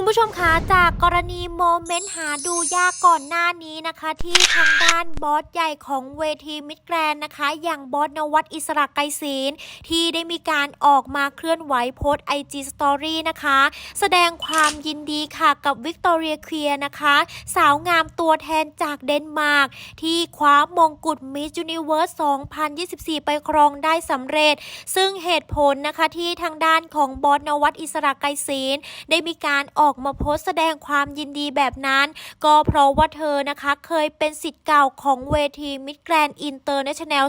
คุณผู้ชมคะจากกรณีโมเมนต์หาดูยากก่อนหน้านี้นะคะ ที่ทางด้านบอสใหญ่ของเวทีมิดแกรนด์นะคะ อย่างบอสนวัตอิสระไกรศีลที่ได้มีการออกมาเคลื่อนไหวโพสไอจีสตอรี่นะคะ แสดงความยินดีค่ะกับวิกตอเรียเคลียร์นะคะ สาวงามตัวแทนจากเดนมาร์กที่คว้ามงกุฎมิส s u นิเวิร์ส 2024 ไปครองได้สำเร็จ ซึ่งเหตุผลนะคะที่ทางด้านของบอสนวัตอิสระไกรศีลได้มีการออกอกมาโพสต์แสดงความยินดีแบบนั้น ก็เพราะว่าเธอนะคะเคยเป็นสิทธิ์เก่าของเวทีมิดแกรนด์อินเตอร์เนชั่นแนล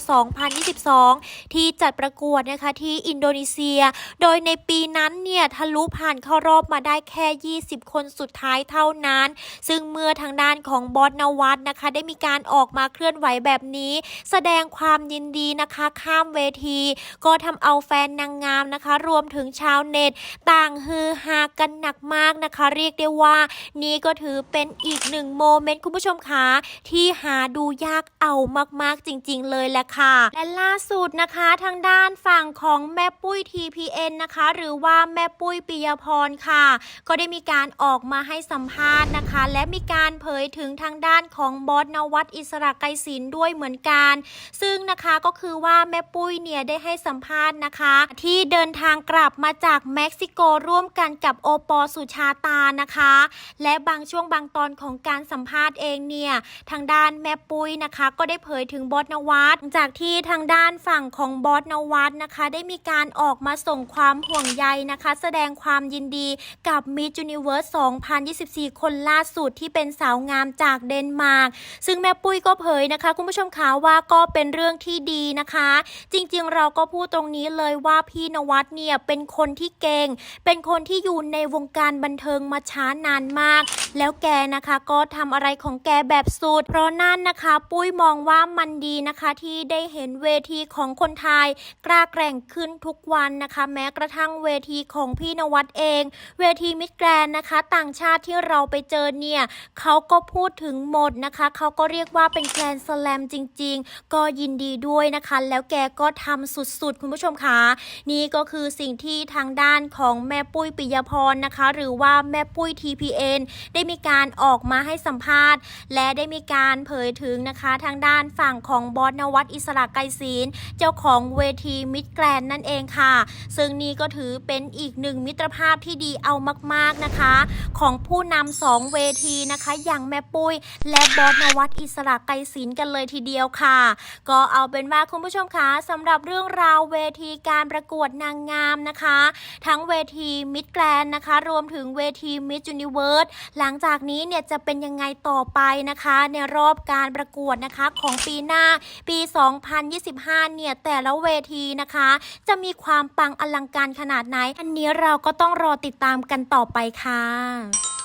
2022 ที่จัดประกวดนะคะที่อินโดนีเซีย โดยในปีนั้นเนี่ยทะลุผ่านเข้ารอบมาได้แค่ 20 คนสุดท้ายเท่านั้น ซึ่งเมื่อทางด้านของบอสนวัตนะคะ ได้มีการออกมาเคลื่อนไหวแบบนี้ แสดงความยินดีนะคะข้ามเวที ก็ทำเอาแฟนนางงามนะคะ รวมถึงชาวเน็ต ต่างฮือฮากันหนักมากนะคะค่ะเรียกได้ว่า นี่ก็ถือเป็นอีกหนึ่งโมเมนต์คุณผู้ชมคะที่หาดูยากเอามากๆจริง ๆ เลยแหละค่ะ และล่าสุดนะคะทางด้านฝั่งของแม่ปุ้ย TPN นะคะ หรือว่าแม่ปุ้ยปิยพรค่ะ ก็ได้มีการออกมาให้สัมภาษณ์นะคะ และมีการเผยถึงทางด้านของบอสนวัตอิสระไกรศิลด้วยเหมือนกัน ซึ่งนะคะก็คือว่าแม่ปุ้ยเนี่ยได้ให้สัมภาษณ์นะคะ ที่เดินทางกลับมาจากเม็กซิโกร่วมกันกับโอปอสุชาตานะคะ และบางช่วงบางตอนของการสัมภาษณ์เองเนี่ยทางด้านแม่ปุ้ยนะคะ ก็ได้เผยถึงบอสนวัตจากที่ทางด้านฝั่งของบอสนวัตนะคะ ได้มีการออกมาส่งความห่วงใยนะคะ แสดงความยินดีกับมิ s ูนิเวิร์ส2024 คนล่าสุดที่เป็นสาวงามจากเดนมาร์กซึ่งแม่ปุ้ยก็เผยนะคะ คุณผู้ชมคะว่าก็เป็นเรื่องที่ดีนะคะ จริงๆเราก็พูดตรงนี้เลยว่าพี่นวัดเนี่ยเป็นคนที่เก่ง เป็นคนที่อยู่ในวงการบันเทิงมาช้านานมาก แล้วแกนะคะก็ทำอะไรของแกแบบสุดเพราะนั่นนะคะ ปุ้ยมองว่ามันดีนะคะที่ได้เห็นเวทีของคนไทย กล้าแกร่งขึ้นทุกวันนะคะ แม้กระทั่งเวทีของพี่นวัดเอง เวทีมิดแกรนนะคะ ต่างชาติที่เราไปเจอเนี่ยเขาก็พูดถึงหมดนะคะเขาก็เรียกว่าเป็นแกรนสแลมจริง ๆ ก็ยินดีด้วยนะคะ แล้วแกก็ทำสุดๆ คุณผู้ชมคะนี่ก็คือสิ่งที่ทางด้านของแม่ปุ้ยปิยพรนะคะ หรือว่าแม่ปุ้ย TPN ได้มีการออกมาให้สัมภาษณ์ และได้มีการเผยถึงนะคะทางด้านฝั่งของบอสนวัตอิสระไกรศีลเจ้าของเวทีมิดแกรนนั่นเองค่ะ ซึ่งนี่ก็ถือเป็นอีกหนึ่งมิตรภาพที่ดีเอามากๆนะคะ ของผู้นำสองเวทีนะคะ อย่างแม่ปุ้ย และบอสนวัตอิสระไกรศีลกันเลยทีเดียวค่ะ ก็เอาเป็นว่าคุณผู้ชมคะสำหรับเรื่องราวเวทีการประกวดนางงามนะคะ ทั้งเวทีมิดแกรนนะคะ รวมถึงเวทีมิส s u นิเวิร์สหลังจากนี้เนี่ยจะเป็นยังไงต่อไปนะคะ ในรอบการประกวดนะคะของปีหน้าปี 2025 เนี่ยแต่ละเวทีนะคะ จะมีความปังอลังการขนาดไหน อันนี้เราก็ต้องรอติดตามกันต่อไปค่ะ